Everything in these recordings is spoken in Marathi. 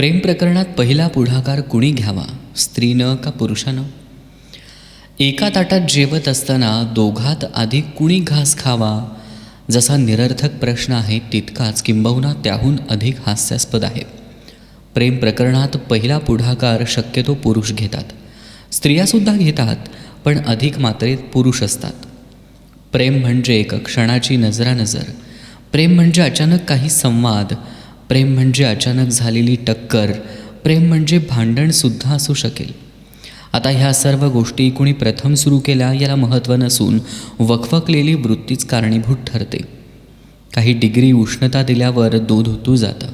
प्रेम प्रकरणात पहिला पुढाकार कुणी घ्यावा स्त्रीनं का पुरुषानं? एका ताटात जेवत असताना दोघात आधी कुणी घास खावा? जसा निरर्थक प्रश्न आहे तितकाच किंबहुना त्याहून अधिक हास्यास्पद आहे. प्रेम प्रकरणात पहिला पुढाकार शक्यतो पुरुष घेतात. स्त्रियासुद्धा घेतात पण अधिक मात्रेत पुरुष असतात. प्रेम म्हणजे एक क्षणाची नजरानजर. प्रेम म्हणजे अचानक काही संवाद प्रेम म्हणजे अचानक झालेली टक्कर प्रेम म्हणजे भांडणसुद्धा असू शकेल. आता ह्या सर्व गोष्टी कुणी प्रथम सुरू केल्या याला महत्त्व नसून वखवकलेली वृत्तीच कारणीभूत ठरते. काही डिग्री उष्णता दिल्यावर दूध उतू जातं.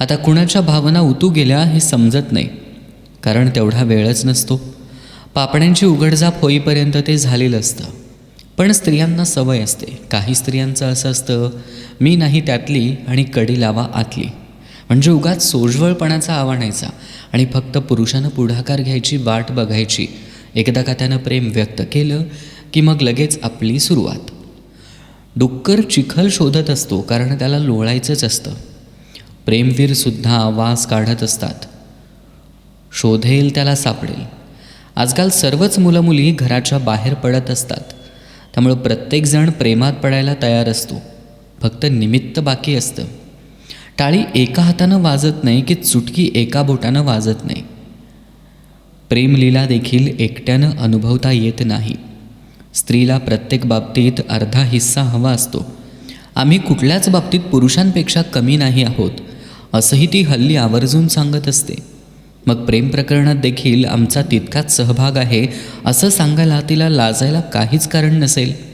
आता कुणाच्या भावना उतू गेल्या हे समजत नाही कारण तेवढा वेळच नसतो. पापण्यांची उघडझाप होईपर्यंत ते झालेलं असतं. पण स्त्रियांना सवय असते. काही स्त्रियांचं असं असतं मी नाही त्यातली आणि कडी लावा आतली. म्हणजे उगाच सोजवळपणाचा आवाणायचा आणि फक्त पुरुषानं पुढाकार घ्यायची वाट बघायची. एकदा का त्यानं प्रेम व्यक्त केलं की मग लगेच आपली सुरुवात. डुक्कर चिखल शोधत असतो कारण त्याला लोळायचंच असतं. प्रेमवीरसुद्धा वास काढत असतात. शोधेल त्याला सापडेल. आजकाल सर्वच मुलं मुली घराच्या बाहेर पडत असतात. त्यामुळं प्रत्येकजण प्रेमात पडायला तयार असतो. फक्त निमित्त बाकी असतं. टाळी एका हातानं वाजत नाही की चुटकी एका बोटानं वाजत नाही. प्रेमलीला देखील एकट्यानं अनुभवता येत नाही. स्त्रीला प्रत्येक बाबतीत अर्धा हिस्सा हवा असतो. आम्ही कुठल्याच बाबतीत पुरुषांपेक्षा कमी नाही आहोत असंही ती हल्ली आवर्जून सांगत असते. मग प्रेम प्रकरणात देखील आमचा तितकाच सहभाग आहे असं सांगायला तिला लाजायला काहीच कारण नसेल.